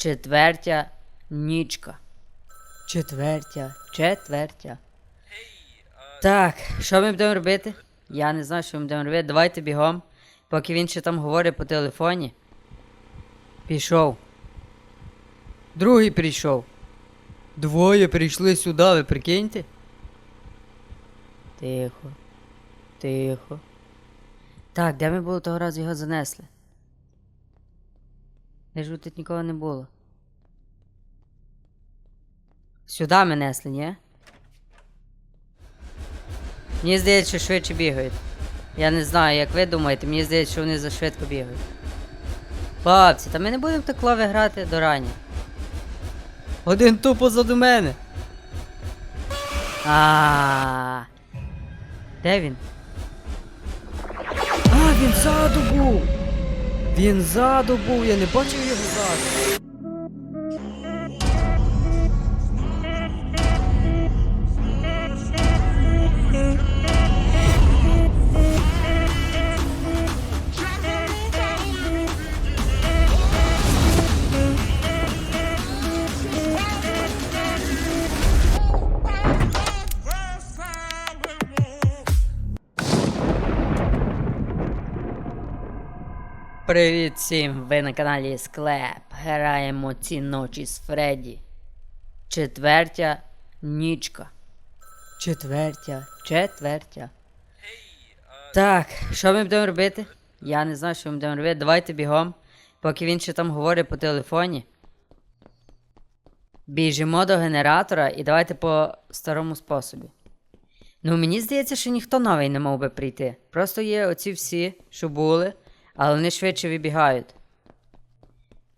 Четвертя нічка. Четвертя, четвертя. Так, що ми будемо робити? Я не знаю, що ми будемо робити. Давайте бігом. Поки він ще там говорить по телефоні. Пішов. Другий прийшов. Двоє прийшли сюди, ви прикиньте? Тихо. Тихо. Так, де ми було того разу його занесли? Де ж тут нікого не було? Сюди ми несли, ні? Мені здається, що швидше бігають. Я не знаю, як ви думаєте, мені здається, що вони зашвидко бігають. Хлопці, та ми не будемо так лови грати до рані. Один тупо позаду мене. А. Де він? А, він ззаду був! Він ззаду був, я не бачив його ззаду. Привіт всім! Ви на каналі Склеп. Граємо ці ночі з Фредді. Четвертя нічка. Четвертя, четвертя. Так, що ми будемо робити? Я не знаю, що ми будемо робити. Давайте бігом. Поки він ще там говорить по телефоні. Біжимо до генератора і давайте по старому способі. Ну, мені здається, що ніхто новий не мав би прийти. Просто є оці всі, що були, але вони швидше вибігають.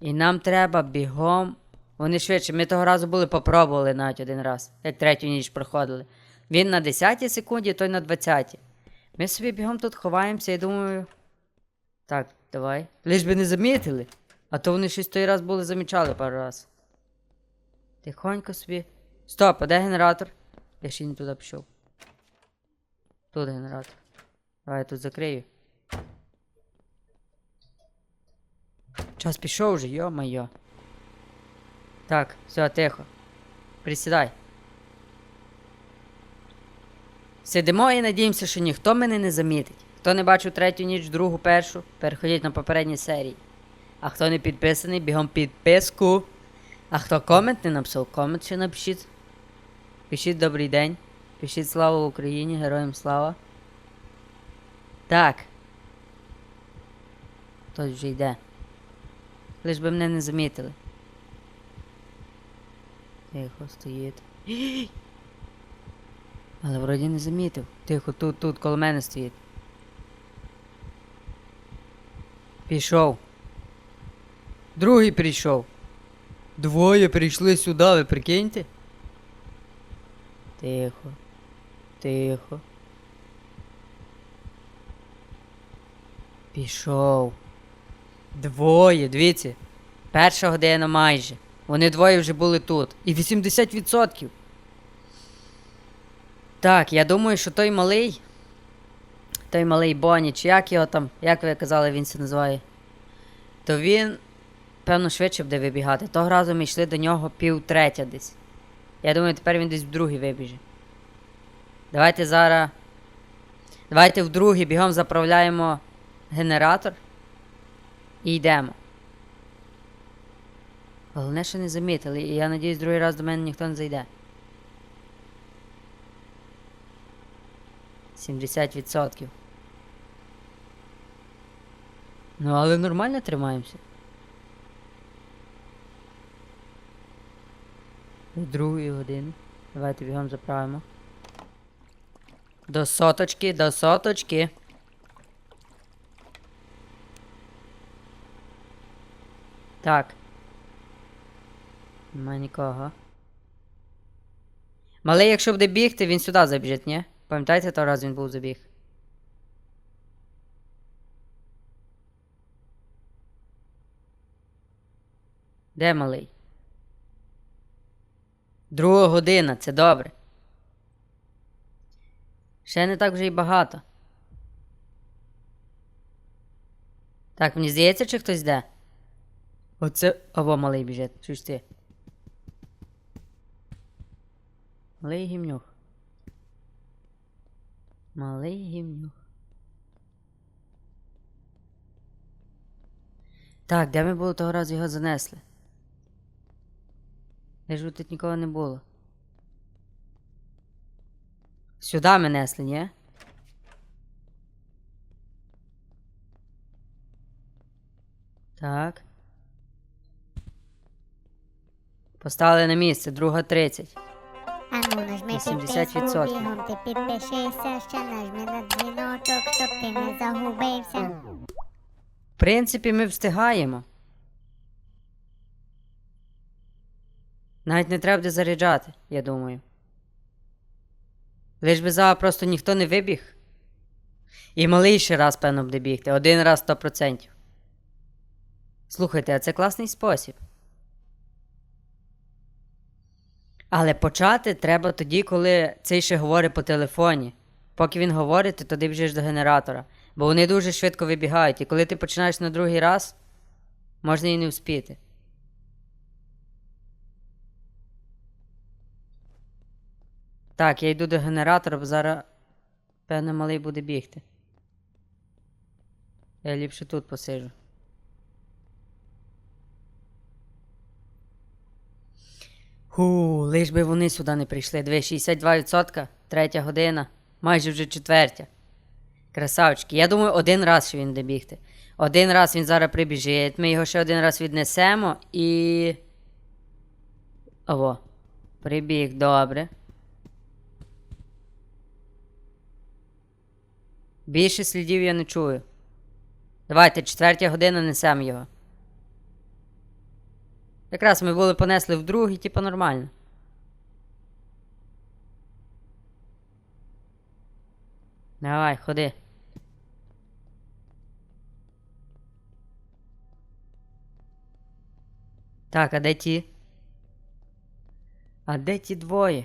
І нам треба бігом. Вони швидше. Ми того разу були, попробували навіть один раз, як третю ніч проходили. Він на 10 секунді, той на 20. Ми собі бігом тут ховаємося і думаю. Так, давай. Лиш би не замітили. А то вони щось той раз були замічали пару раз. Тихонько собі. Стоп, а де генератор? Я ще не туди пішов. Тут генератор. Давай я тут закрию. Час пішов вже, йо-моє. Так, все, тихо. Присідай. Сидимо і надіємося, що ніхто мене не замітить. Хто не бачив третю ніч, другу, першу, переходіть на попередні серії. А хто не підписаний, бігом підписку. А хто комент не написав, комент ще напишіть. Пишіть добрий день. Пишіть слава Україні, героям слава. Так. Хтось вже йде. Лиш би мене не замітили. Тихо, стоїть. Але вроді не замітив. Тихо, тут, тут, коло мене стоїть. Пішов. Другий прийшов. Двоє прийшли сюди, ви прикиньте? Тихо. Тихо. Пішов. Двоє, дивіться. Перша година майже. Вони двоє вже були тут. І 80%. Так, я думаю, що той малий. Той малий Бонні, чи як його там, як ви казали, він це називає. То він, певно, швидше буде вибігати. Того разу ми йшли до нього пів третя десь. Я думаю, тепер він десь в другий вибіже. Давайте зараз. Давайте в другий бігом заправляємо генератор. Йдемо. Головне, що не замітили, і я надіюсь, другий раз до мене ніхто не зайде. 70%. Ну, але нормально тримаємося. До другої години. Давайте бігом заправимо. До соточки, до соточки. Так. Нема нікого. Малий, якщо буде бігти, він сюди забіжить, ні? Пам'ятаєте, того раз він був забіг? Де малий? Друга година, це добре. Ще не так вже й багато. Так, мені здається, чи хтось йде? Оце. Аво, малий біжить. Чуєш ти? Малий гімнюх. Малий гімнюх. Так, де ми було того разу його занесли? Я ж тут нікого не було. Сюди ми несли, ні? Так. Поставили на місце, друга 30. А ну нажми 80%. підписку бігом, ти підпишися, ще нажми на дзвіночок, щоб ти не загубився. В принципі, ми встигаємо. Навіть не треба буде заряджати, я думаю. Лиш би зараз просто ніхто не вибіг. І малий ще раз, певно, буде бігти. Один раз 100%. Слухайте, а це класний спосіб. Але почати треба тоді, коли цей ще говорить по телефоні. Поки він говорить, ти туди біжиш до генератора. Бо вони дуже швидко вибігають, і коли ти починаєш на другий раз, можна і не вспіти. Так, я йду до генератора, бо зараз, певно, малий буде бігти. Я ліпше тут посиджу. Ху, лиш би вони сюди не прийшли. Диви, 62%, третя година, майже вже четвертя. Красавчики. Я думаю, один раз ще він буде бігти. Один раз він зараз прибіжить, ми його ще один раз віднесемо і. Ого. Прибіг, добре. Більше слідів я не чую. Давайте, четвертя година несемо його. Якраз ми були понесли в другий, типу нормально. Давай, ходи. Так, а де ті? А де ті двоє?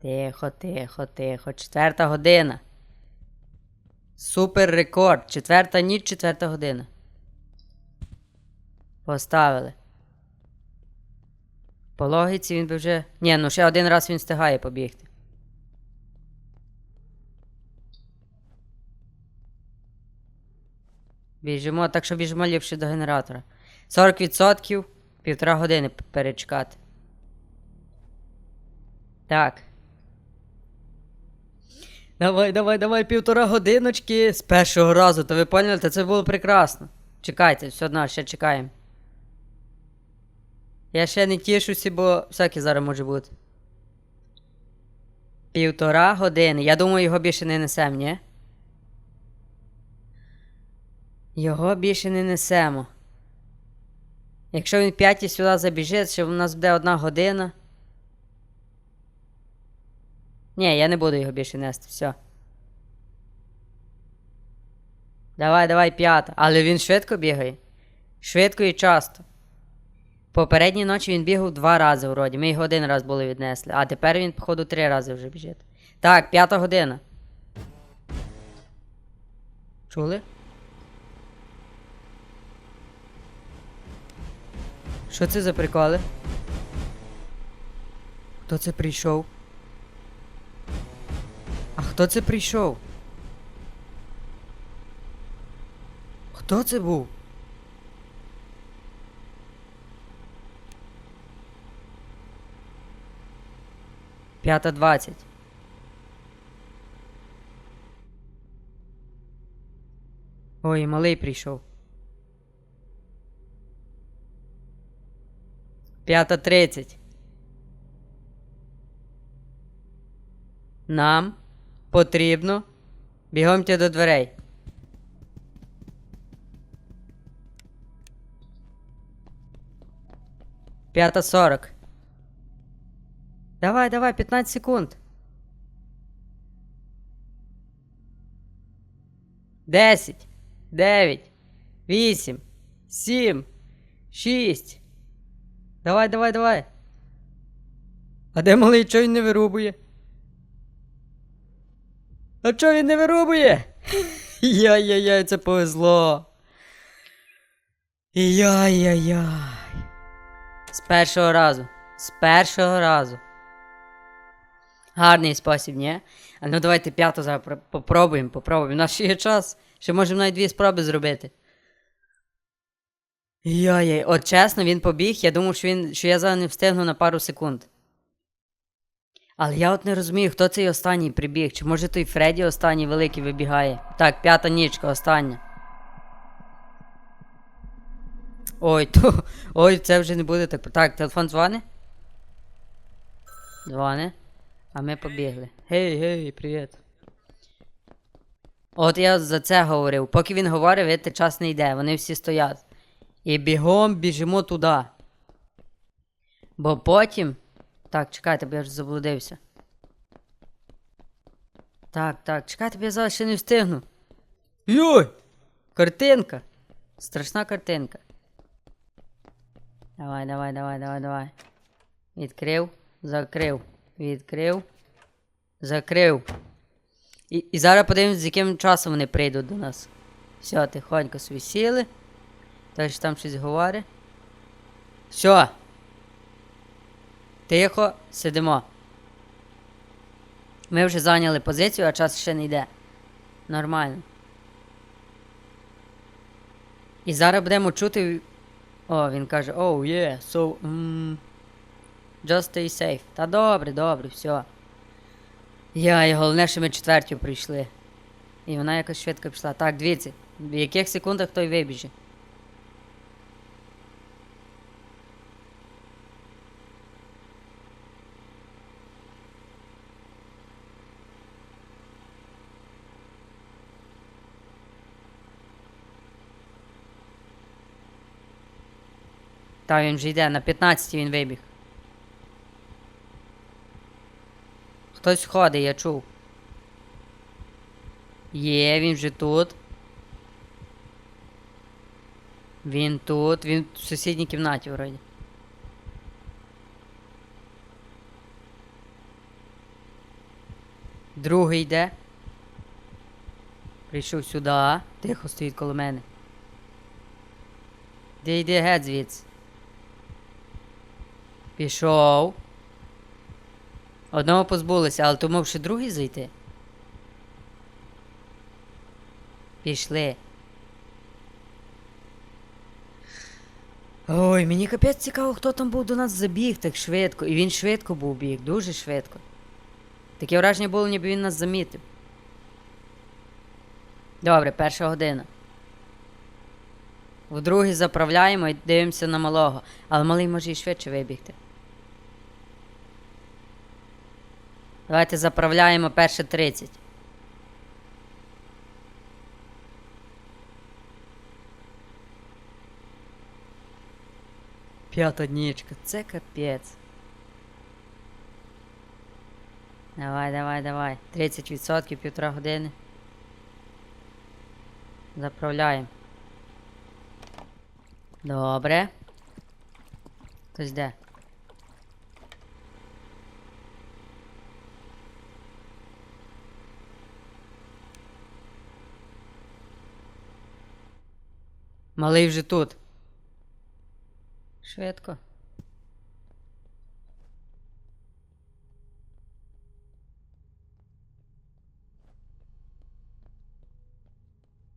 Тихо, тихо, тихо. Четверта година. Супер рекорд. Четверта ніч, четверта година. Поставили. По логіці він би вже. Ні, ну ще один раз він встигає побігти. Біжимо, так що біжимо ліпше до генератора. 40% півтора години перечекати. Так. Давай, давай, давай, півтора годиночки з першого разу, то ви поняли, це було прекрасно. Чекайте, все одно, ще чекаємо. Я ще не тішуся, бо всяке зараз може бути. Півтора години. Я думаю, його більше не несемо, ні? Його більше не несемо. Якщо він п'ятій сюди забіжить, ще в нас буде одна година. Ні, я не буду його більше нести, все. Давай, давай, п'ята. Але він швидко бігає. Швидко і часто. Попередній ночі він бігав два рази вроді. Ми його один раз були віднесли. А тепер він, походу, три рази вже біжить. Так, п'ята година. Чули? Що це за приколи? Хто це прийшов? А хто це прийшов? Хто це був? П'ята двадцять. Ой, малий прийшов. П'ята тридцять. Нам потрібно бігомте до дверей. П'ята сорок. Давай, давай, 15 секунд. Десять, дев'ять, вісім, сім, шість. Давай, давай, давай. А де малий чого він не вирубує? А чого він не вирубує? Яй-яй-яй, це повезло. Яй-яй-яй. З першого разу. З першого разу. Гарний спосіб, ні? А ну давайте п'яту зараз попробуємо, попробуємо. У нас ще є час. Ще можемо навіть дві спроби зробити. Яй-яй, от чесно, він побіг. Я думав, що, він, що я зараз не встигну на пару секунд. Але я от не розумію, хто цей останній прибіг. Чи може той Фредді останній великий вибігає? Так, п'ята нічка, остання. Ой, то. Ой, це вже не буде так. Так, телефон дзвони? Дзвони. А ми побігли. Гей, гей, привіт. От я за це говорив. Поки він говорив, видите, час не йде, вони всі стоять. І бігом біжимо туди. Бо потім. Так, чекайте, бо я ж заблудився. Так, так, чекайте, бо я зараз ще не встигну. Йой! Картинка! Страшна картинка. Давай, давай, давай, давай, давай. Відкрив, закрив, відкрив, закрив. І, і зараз подивимось, з яким часом вони прийдуть до нас. Все, тихонько собі сіли. Тож там щось говорить. Все. Тихо, сидимо. Ми вже зайняли позицію, а час ще не йде. Нормально. І зараз будемо чути. О, він каже, yeah, so. Mm, just stay safe. Та добре, добре, все. Я, і головне, що ми четвертю прийшли. І вона якось швидко пішла. Так, дивіться, в яких секундах той вибіже. Та він вже йде, на 15 він вибіг. Хтось ходить, я чув. Є, він вже тут. Він тут, він в сусідній кімнаті вроді. Другий йде. Прийшов сюди. Тихо стоїть коло мене. Де йде геть звідси? Пішов. Одного позбулися, але то мав ще другий зайти. Пішли. Ой, мені капець цікаво, хто там був до нас забіг так швидко. І він швидко був біг, дуже швидко. Таке враження було, ніби він нас замітив. Добре, перша година. Вдруге заправляємо і дивимося на малого. Але малий може і швидше вибігти. Давайте заправляємо перше 30. П'ята днічка, це капець. Давай, давай, давай. 30% півтора години. Заправляємо. Добре. Хтось де? Малий вже тут. Швидко.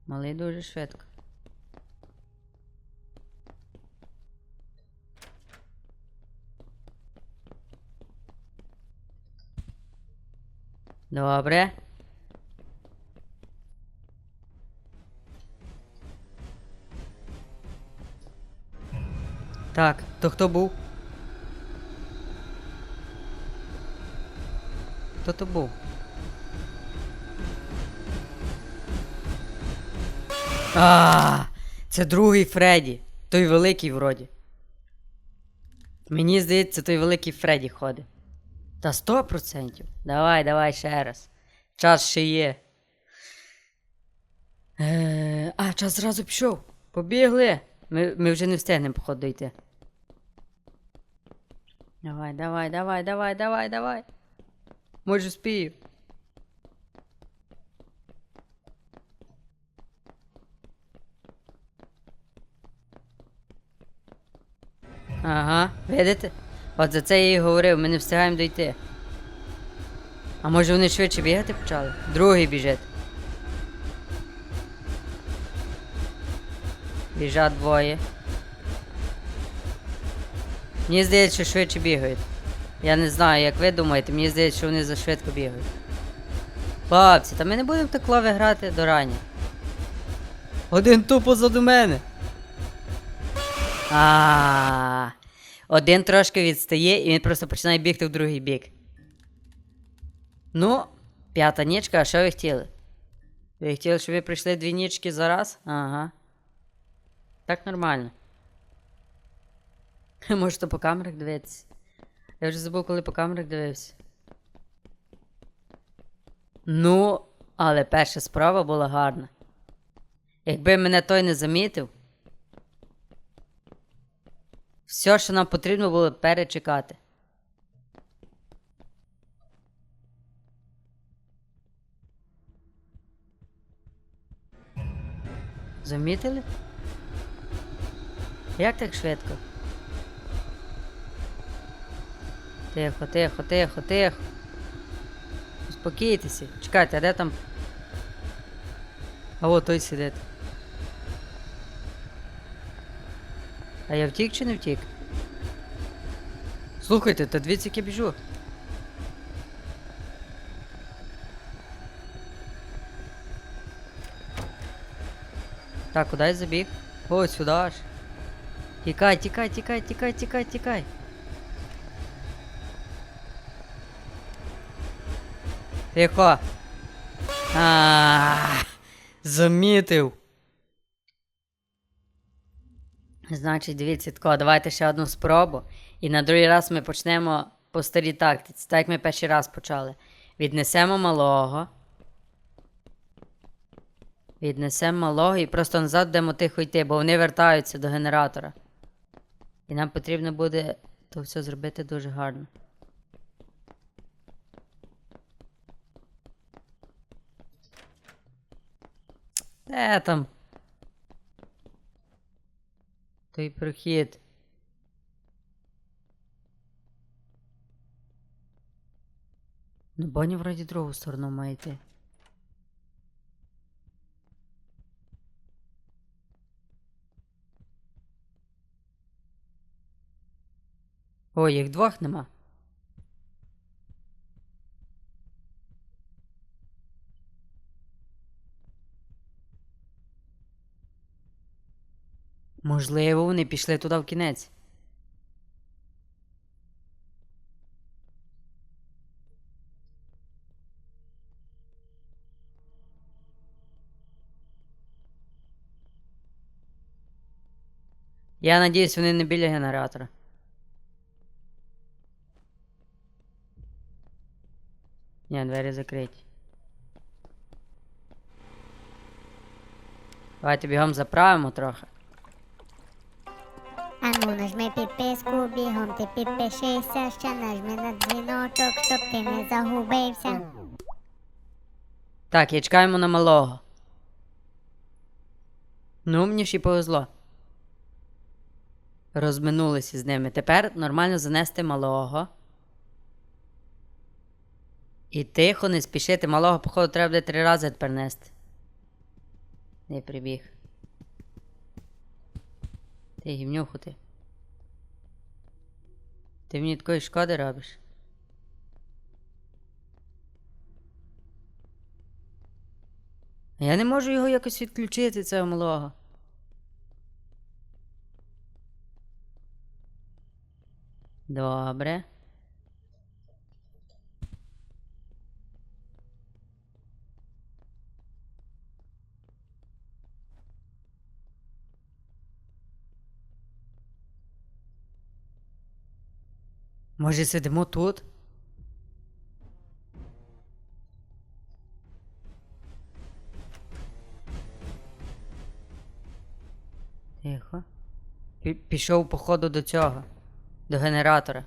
Малий дуже швидко. Добре. Так, то хто був? Хто то був? А, це другий Фредді. Той великий вроді. Мені здається, той великий Фредді ходить. Та сто процентів. Давай, давай ще раз. Час ще є. Е, а, час зразу пішов. Побігли. Ми, ми вже не встигнемо, походу, дойти. Давай, давай, давай, давай, давай, давай. Може, спію. Ага, видите? От за це я і говорив, ми не встигаємо дойти. А може вони швидше бігати почали? Другий біжить. Біжать двоє. Мені здається, що швидше бігають. Я не знаю, як ви думаєте, мені здається, що вони зашвидко бігають. Хлопці, та ми не будемо так лови грати до рані. Один тупо позаду мене. А. Один трошки відстає і він просто починає бігти в другий бік. Ну, п'ята нічка, а що ви хотіли? Ви хотіли, щоб ви прийшли дві нічки за раз? Ага. Так нормально. Можете по камерах дивитися. Я вже забув, коли по камерах дивився. Ну, але перша справа була гарна. Якби мене той не замітив, все, що нам потрібно було перечекати. Замітили? Як так швидко? Тихо, тихо, тихо, тихо. Успокійтеся. Чекайте, а де там? А от той сидить. А я втік чи не втік? Слухайте, та дивіться, як я біжу. Так, куди я забіг? О, сюди аж. Тікай, тікай, тікай, тікай, тікай, тікай. Тихо. А, замітив. Значить, дивіться, тако, давайте ще одну спробу. І на другий раз ми почнемо по старій тактиці, так як ми перший раз почали. Віднесемо малого. Віднесемо малого і просто назад будемо тихо йти, бо вони вертаються до генератора. І нам потрібно буде то все зробити дуже гарно. Де там? Той прохід. Ну, Боня вроді другу сторону має йти. Ой, їх двох нема. Можливо, вони пішли туди в кінець. Я надіюсь, вони не біля генератора. Ні, двері закриті. Давайте бігом заправимо трохи. Ну нажми підписку, бігом ти підпишися, ще нажми на дзвіночок, щоб ти не загубився. Так, і чекаємо на малого. Ну, мені ж і повезло. Розминулися з ними. Тепер нормально занести малого. І тихо, не спішити. Малого, походу, треба буде три рази тепер нести. Не прибіг. Ти гівнюху ти. Ти мені такої шкоди робиш. Я не можу його якось відключити, цього малого. Добре. Може, сидимо тут? Тихо. Пі- Пішов, походу, до цього. До генератора.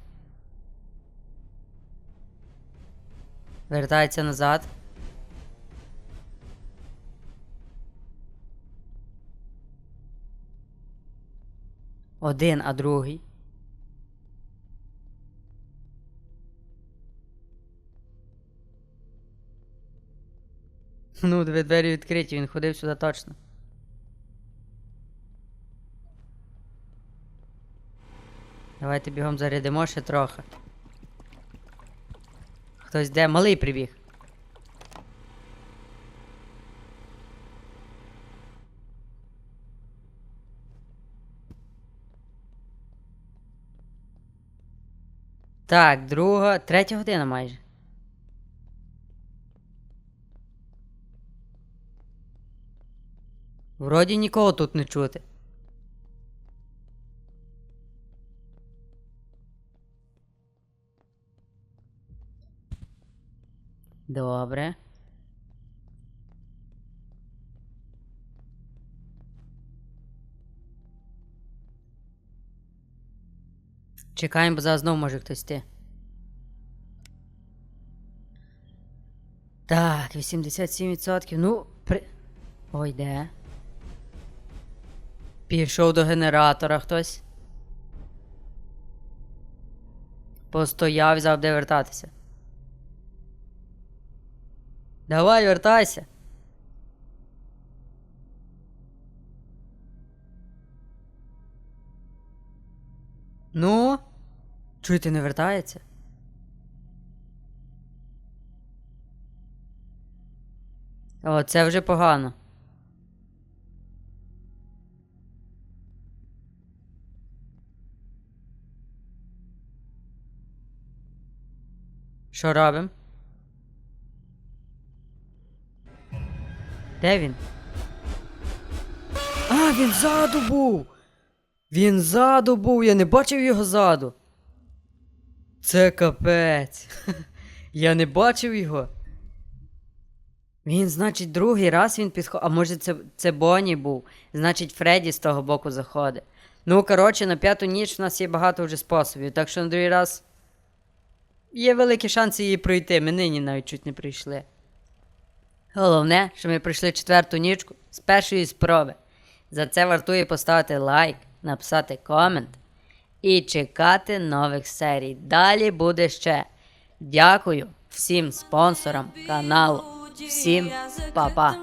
Вертається назад. Один, а другий. Ну, двері відкриті, він ходив сюди точно. Давайте бігом зарядимо ще трохи. Хтось де малий прибіг. Так, друга, третя година майже. Вроді нікого тут не чути. Добре. Чекаємо, бо зараз знову може хтось йти. Так, 87%. Ну, при. Ой, де? Пішов до генератора хтось. Постояв взяв де вертатися. Давай, вертайся. Ну? Чуєте, не вертається? О, це вже погано. Що робимо? Де він? А, він ззаду був! Він ззаду був, я не бачив його ззаду. Це капець. Я не бачив його. Він, значить, другий раз він підходить. А може це, це Бонні був. Значить, Фредді з того боку заходить. Ну, коротше, на п'яту ніч в нас є багато вже способів, так що на другий раз є великі шанси її пройти. Ми нині навіть чуть не прийшли. Головне, що ми пройшли четверту нічку з першої спроби. За це вартує поставити лайк, написати комент і чекати нових серій. Далі буде ще. Дякую всім спонсорам каналу. Всім па-па.